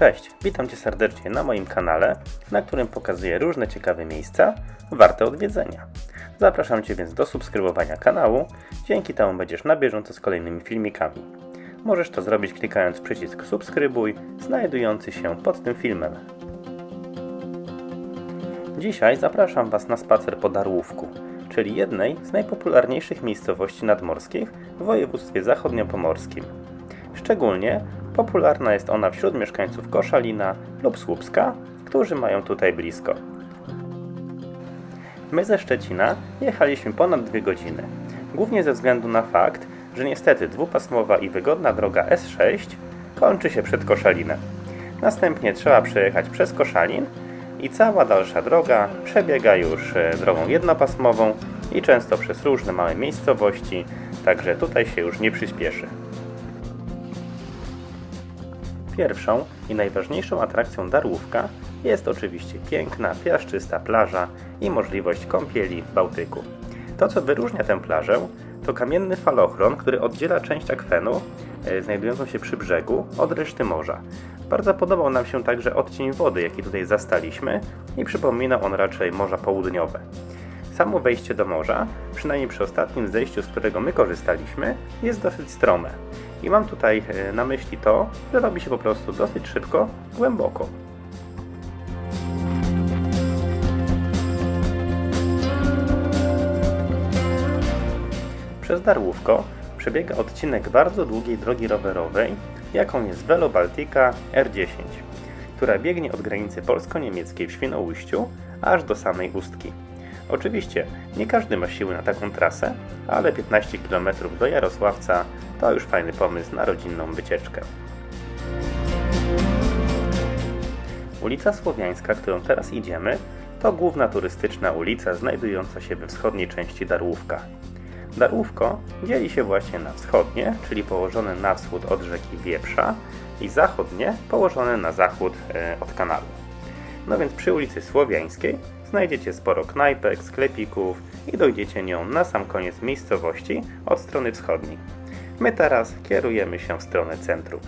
Cześć, witam Cię serdecznie na moim kanale, na którym pokazuję różne ciekawe miejsca warte odwiedzenia. Zapraszam Cię więc do subskrybowania kanału, dzięki temu będziesz na bieżąco z kolejnymi filmikami. Możesz to zrobić klikając przycisk subskrybuj, znajdujący się pod tym filmem. Dzisiaj zapraszam Was na spacer po Darłówku, czyli jednej z najpopularniejszych miejscowości nadmorskich w województwie zachodniopomorskim. Szczególnie popularna jest ona wśród mieszkańców Koszalina lub Słupska, którzy mają tutaj blisko. My ze Szczecina jechaliśmy ponad dwie godziny, głównie ze względu na fakt, że niestety dwupasmowa i wygodna droga S6 kończy się przed Koszalinem. Następnie trzeba przejechać przez Koszalin i cała dalsza droga przebiega już e, drogą jednopasmową i często przez różne małe miejscowości, także tutaj się już nie przyspieszy. Pierwszą i najważniejszą atrakcją Darłówka jest oczywiście piękna, piaszczysta plaża i możliwość kąpieli w Bałtyku. To, co wyróżnia tę plażę, to kamienny falochron, który oddziela część akwenu e, znajdującą się przy brzegu od reszty morza. Bardzo podobał nam się także odcień wody, jaki tutaj zastaliśmy i przypomina on raczej morza południowe. Samo wejście do morza, przynajmniej przy ostatnim zejściu, z którego my korzystaliśmy, jest dosyć strome. I mam tutaj e, na myśli to, że robi się po prostu dosyć szybko, głęboko. Przez Darłówko przebiega odcinek bardzo długiej drogi rowerowej, jaką jest Velo Baltica R10, która biegnie od granicy polsko-niemieckiej w Świnoujściu aż do samej Ustki. Oczywiście nie każdy ma siły na taką trasę, ale 15 km do Jarosławca to już fajny pomysł na rodzinną wycieczkę. Ulica Słowiańska, którą teraz idziemy, to główna turystyczna ulica znajdująca się we wschodniej części Darłówka. Darłówko dzieli się właśnie na wschodnie, czyli położone na wschód od rzeki Wieprza i zachodnie, położone na zachód e, od kanalu. No więc przy ulicy Słowiańskiej znajdziecie sporo knajpek, sklepików i dojdziecie nią na sam koniec miejscowości od strony wschodniej. My teraz kierujemy się w stronę centrum.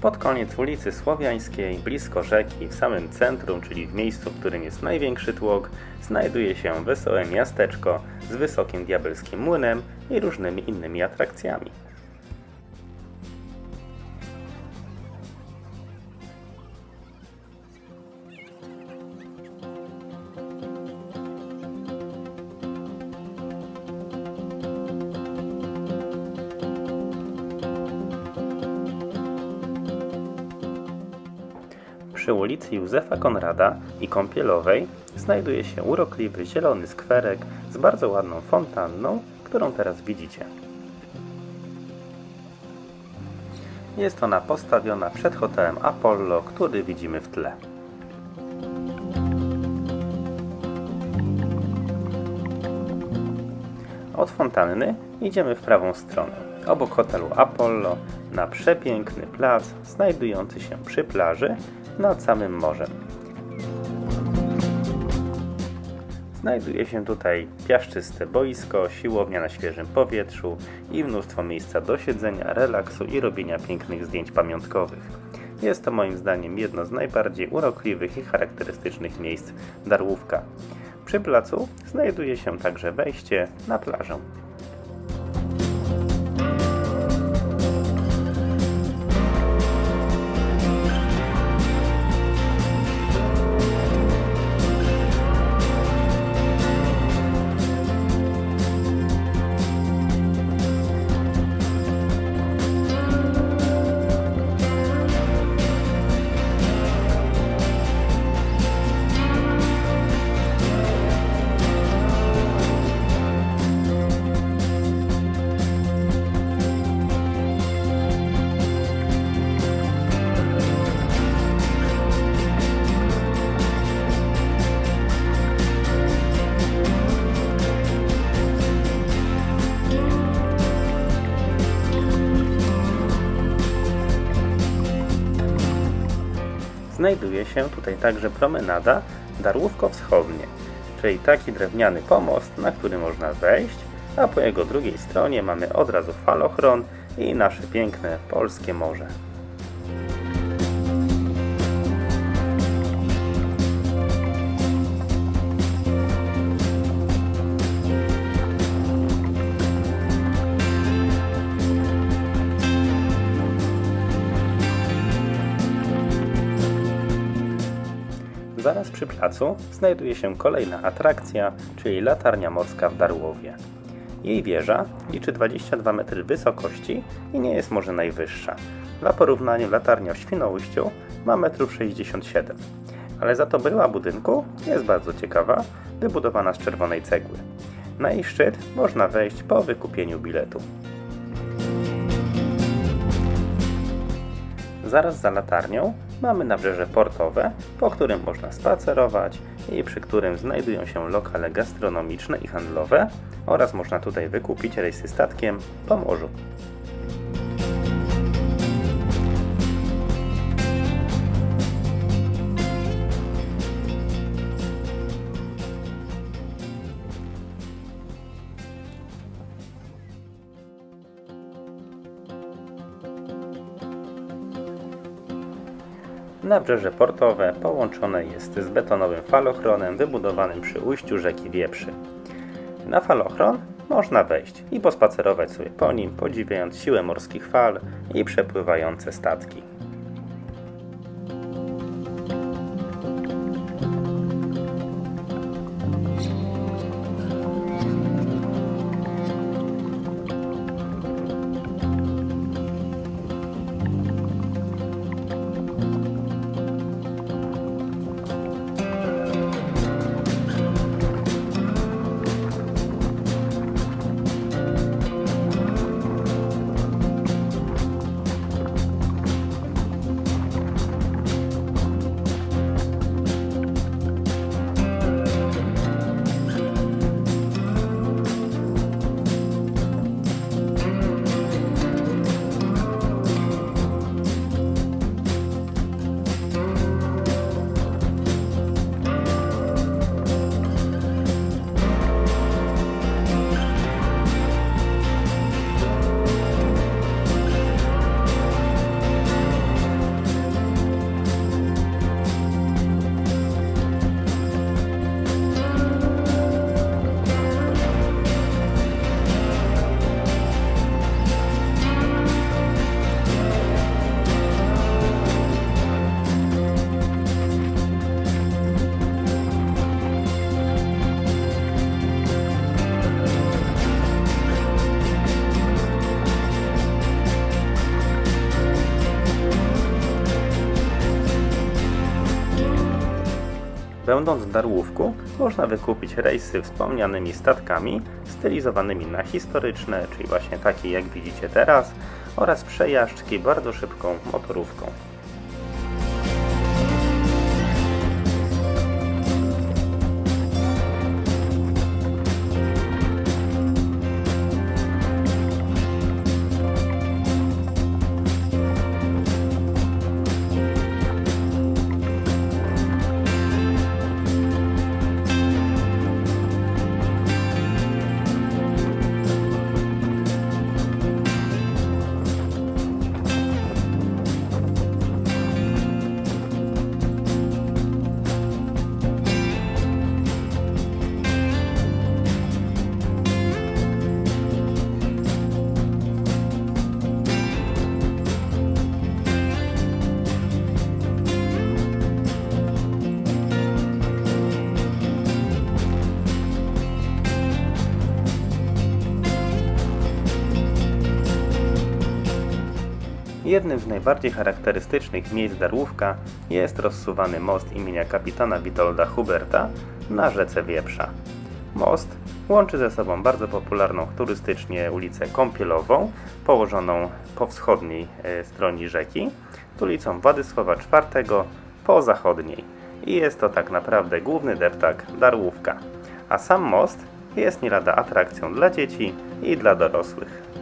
Pod koniec ulicy Słowiańskiej, blisko rzeki, w samym centrum, czyli w miejscu, w którym jest największy tłok, znajduje się wesołe miasteczko z wysokim diabelskim młynem i różnymi innymi atrakcjami. Przy ulicy Józefa Konrada i Kąpielowej znajduje się urokliwy zielony skwerek z bardzo ładną fontanną, którą teraz widzicie. Jest ona postawiona przed hotelem Apollo, który widzimy w tle. Od fontanny idziemy w prawą stronę, obok hotelu Apollo, na przepiękny plac znajdujący się przy plaży nad samym morzem. Znajduje się tutaj piaszczyste boisko, siłownia na świeżym powietrzu i mnóstwo miejsca do siedzenia, relaksu i robienia pięknych zdjęć pamiątkowych. Jest to moim zdaniem jedno z najbardziej urokliwych i charakterystycznych miejsc Darłówka. Przy placu znajduje się także wejście na plażę. Znajduje się tutaj także promenada Darłówko-Wschodnie, czyli taki drewniany pomost, na który można wejść, a po jego drugiej stronie mamy od razu falochron i nasze piękne polskie morze. Przy placu znajduje się kolejna atrakcja, czyli latarnia morska w Darłowie. Jej wieża liczy 22 metry wysokości i nie jest może najwyższa. Dla porównania latarnia w Świnoujściu ma 1,67 m, ale za to była budynku jest bardzo ciekawa, wybudowana z czerwonej cegły. Na jej szczyt można wejść po wykupieniu biletu. Zaraz za latarnią mamy nabrzeże portowe, po którym można spacerować i przy którym znajdują się lokale gastronomiczne i handlowe oraz można tutaj wykupić rejsy statkiem po morzu. Nabrzeże portowe połączone jest z betonowym falochronem wybudowanym przy ujściu rzeki Wieprzy. Na falochron można wejść i pospacerować sobie po nim, podziwiając siłę morskich fal i przepływające statki. Będąc w Darłówku, można wykupić rejsy wspomnianymi statkami, stylizowanymi na historyczne, czyli właśnie takie jak widzicie teraz, oraz przejażdżki bardzo szybką motorówką. Jednym z najbardziej charakterystycznych miejsc Darłówka jest rozsuwany most imienia kapitana Witolda Huberta na rzece Wieprza. Most łączy ze sobą bardzo popularną turystycznie ulicę Kąpielową, położoną po wschodniej e, stronie rzeki, z ulicą Władysława IV po zachodniej. I jest to tak naprawdę główny deptak Darłówka. A sam most jest nie lada atrakcją dla dzieci i dla dorosłych.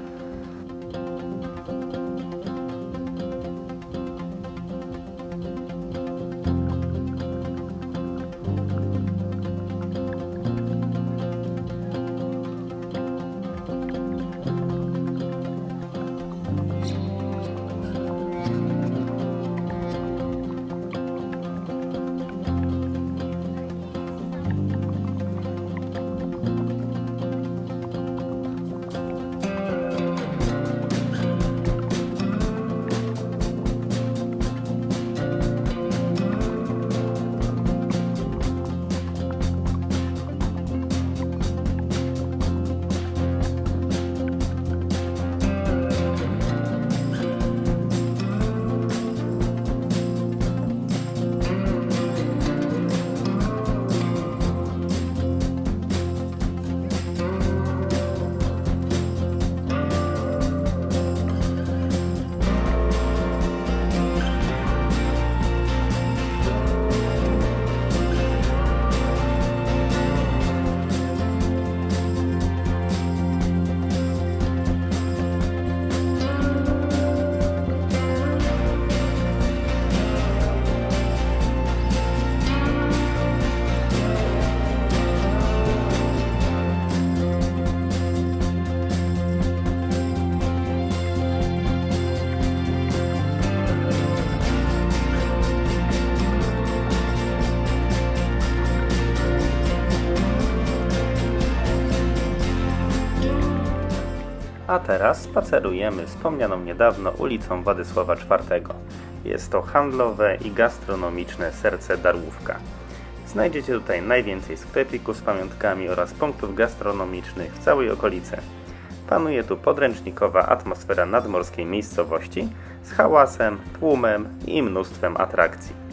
A teraz spacerujemy wspomnianą niedawno ulicą Władysława IV. Jest to handlowe i gastronomiczne serce Darłówka. Znajdziecie tutaj najwięcej sklepików z pamiątkami oraz punktów gastronomicznych w całej okolicy. Panuje tu podręcznikowa atmosfera nadmorskiej miejscowości z hałasem, tłumem i mnóstwem atrakcji.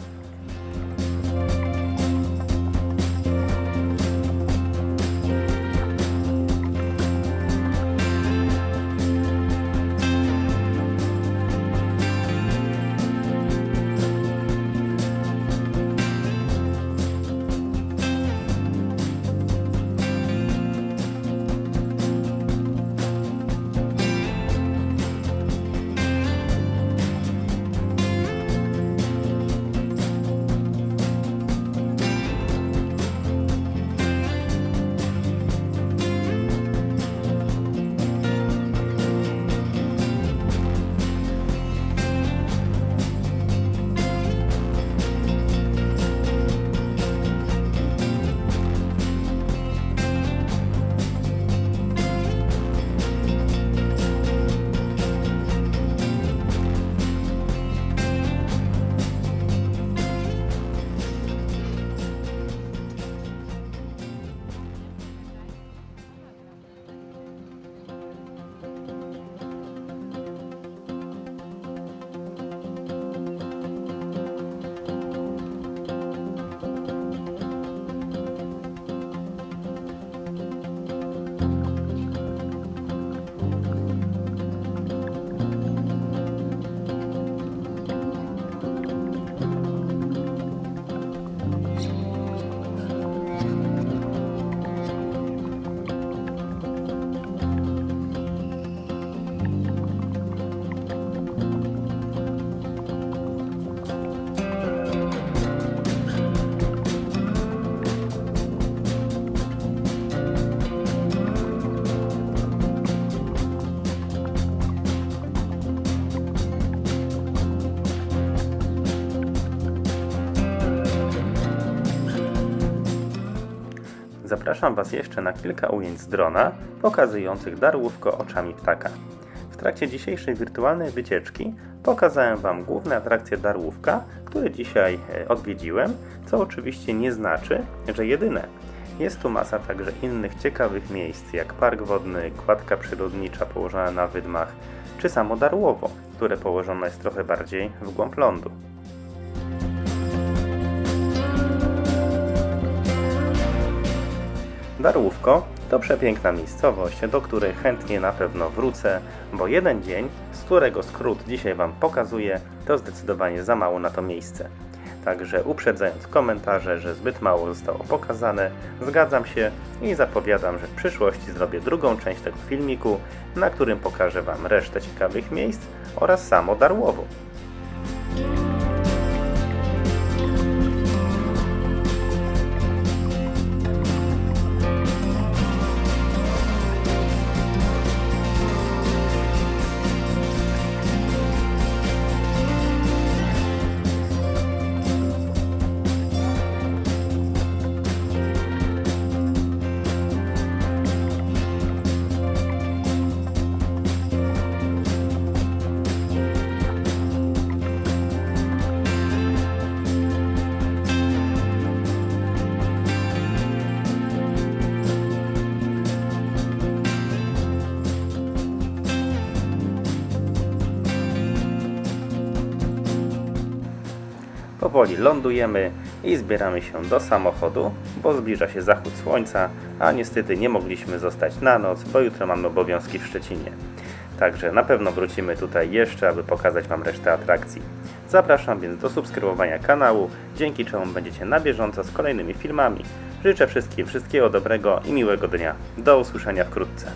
Zapraszam Was jeszcze na kilka ujęć z drona pokazujących Darłówko oczami ptaka. W trakcie dzisiejszej wirtualnej wycieczki pokazałem Wam główne atrakcje Darłówka, które dzisiaj e, odwiedziłem, co oczywiście nie znaczy, że jedyne. Jest tu masa także innych ciekawych miejsc, jak park wodny, kładka przyrodnicza położona na wydmach, czy samo Darłowo, które położone jest trochę bardziej w głąb lądu. Darłówko to przepiękna miejscowość, do której chętnie na pewno wrócę, bo jeden dzień, z którego skrót dzisiaj Wam pokazuję, to zdecydowanie za mało na to miejsce. Także uprzedzając komentarze, że zbyt mało zostało pokazane, zgadzam się i zapowiadam, że w przyszłości zrobię drugą część tego filmiku, na którym pokażę Wam resztę ciekawych miejsc oraz samo Darłowo. Powoli lądujemy i zbieramy się do samochodu, bo zbliża się zachód słońca, a niestety nie mogliśmy zostać na noc, bo jutro mamy obowiązki w Szczecinie. Także na pewno wrócimy tutaj jeszcze, aby pokazać Wam resztę atrakcji. Zapraszam więc do subskrybowania kanału, dzięki czemu będziecie na bieżąco z kolejnymi filmami. Życzę wszystkim wszystkiego dobrego i miłego dnia. Do usłyszenia wkrótce.